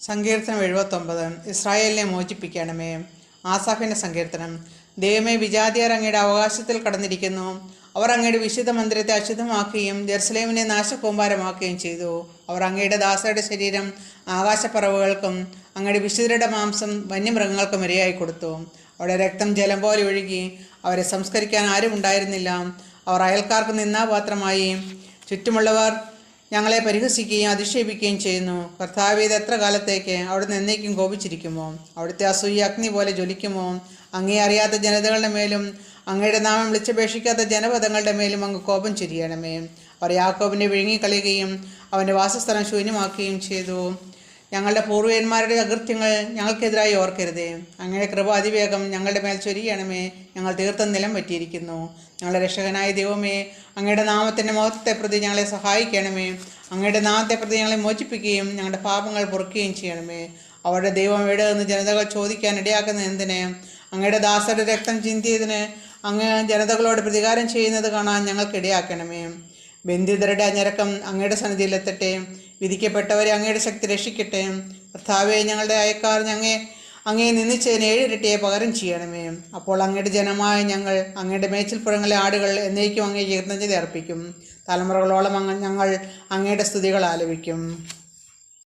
സങ്കീർത്തനം എഴുപത്തൊമ്പത് ഇസ്രായേലിനെ മോചിപ്പിക്കണമേ. ആസാഫിന്റെ സങ്കീർത്തനം ദൈവമേ വിജാതിയർ അങ്ങയുടെ അവകാശത്തിൽ കടന്നിരിക്കുന്നു. അവർ അങ്ങയുടെ വിശുദ്ധ മന്ദിരത്തെ അശുദ്ധമാക്കുകയും ജെറുസലേമിനെ നാശകൂമ്പാരമാക്കുകയും ചെയ്തു. അവർ അങ്ങയുടെ ദാസയുടെ ശരീരം ആകാശപ്പറവുകൾക്കും അങ്ങയുടെ വിശുദ്ധരുടെ മാംസം വന്യമൃഗങ്ങൾക്കും ഇരയായി കൊടുത്തു. അവിടെ രക്തം ജലം പോലെ ഒഴുകി അവരെ സംസ്കരിക്കാൻ ആരും ഉണ്ടായിരുന്നില്ല അവർ അയൽക്കാർക്ക് നിന്നാപാത്രമായി ചുറ്റുമുള്ളവർ ഞങ്ങളെ പരിഹസിക്കുകയും അധിക്ഷേപിക്കുകയും ചെയ്യുന്നു. കർത്താവ് ഇത് എത്ര കാലത്തേക്ക് അവിടുന്ന് എന്നേക്കും കോപിച്ചിരിക്കുമോ? അവിടുത്തെ അസൂയ അഗ്നി പോലെ ജ്വലിക്കുമോ? അങ്ങേ അറിയാത്ത ജനതകളുടെ മേലും അങ്ങയുടെ നാമം വിളിച്ചപേക്ഷിക്കാത്ത ജനപദങ്ങളുടെ മേലും അങ്ങ് കോപം ചൊരിയണമേ. അവർ യാക്കോബിനെ വിഴുങ്ങിക്കളയുകയും അവന്റെ വാസസ്ഥലം ശൂന്യമാക്കുകയും ചെയ്തു. ഞങ്ങളുടെ പൂർവന്മാരുടെ അകൃത്യങ്ങൾ ഞങ്ങൾക്കെതിരായി ഓർക്കരുതേ. അങ്ങനെ കൃപ അതിവേഗം ഞങ്ങളുടെ മേൽ ചൊരിയണമേ. ഞങ്ങൾ തീർത്ഥം നിലം പറ്റിയിരിക്കുന്നു ഞങ്ങളുടെ രക്ഷകനായ ദൈവമേ അങ്ങയുടെ നാമത്തിന്റെ മോഹത്തെ പ്രതി ഞങ്ങളെ സഹായിക്കണമേ. അങ്ങയുടെ നാമത്തെ പ്രതി ഞങ്ങളെ മോചിപ്പിക്കുകയും ഞങ്ങളുടെ പാപങ്ങൾ പൊറുക്കുകയും ചെയ്യണമേ. അവരുടെ ദൈവം എവിടെ നിന്ന് ജനതകൾ ചോദിക്കാൻ ഇടയാക്കുന്ന എന്തിന്? അങ്ങയുടെ ദാസരുടെ രക്തം ചിന്തിയതിന് അങ്ങ് ജനതകളോട് പ്രതികാരം ചെയ്യുന്നത് കാണാൻ ഞങ്ങൾക്ക് ഇടയാക്കണമേ. ബന്ധിതരുടെ അഞ്ഞരക്കം അങ്ങയുടെ സന്നിധിയിലെത്തട്ടെ വിധിക്കപ്പെട്ടവരെ അങ്ങയുടെ ശക്തി രക്ഷിക്കട്ടെ. കർത്താവെ ഞങ്ങളുടെ അയക്കാർ ഞങ്ങെ അങ്ങേ നിന്നിച്ചതിന് ഏഴിരട്ടിയെ പകരം ചെയ്യണമേ. അപ്പോൾ അങ്ങയുടെ ജനമായ ഞങ്ങൾ അങ്ങയുടെ മേച്ചിൽപ്പുറങ്ങളിലെ ആടുകൾ എന്നേക്കും അങ്ങേ കീർത്തഞ്ജലി അർപ്പിക്കും. തലമുറകളോളം അങ്ങ് ഞങ്ങൾ അങ്ങയുടെ സ്തുതികൾ ആലപിക്കും.